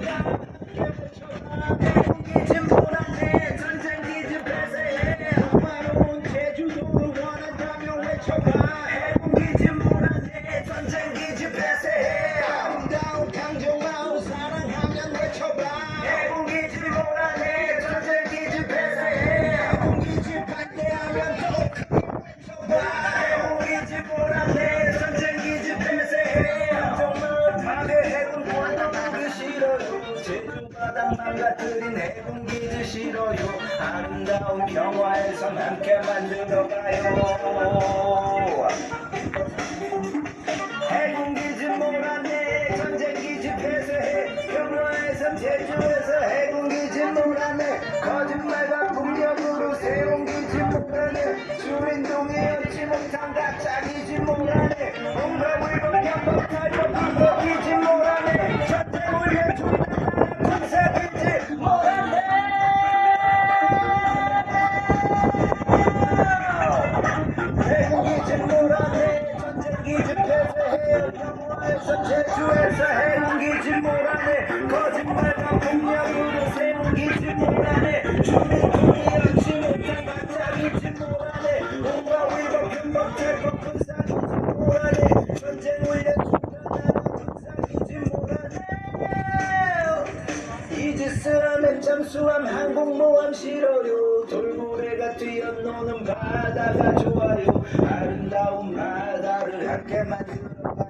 Yeah. 망가뜨린 해군기지 싫어요. 아름다운 평화에선 함께 만들어가요. 해군기지 몰아내 전쟁기지 폐쇄해. 평화에선 제주 폐쇄해 평화에서 제주에서 잠수함 항공모함 싫어요. 돌고래가 뛰어노는 바다가 좋아요. 아름다운 바 다를 함께 만들어가요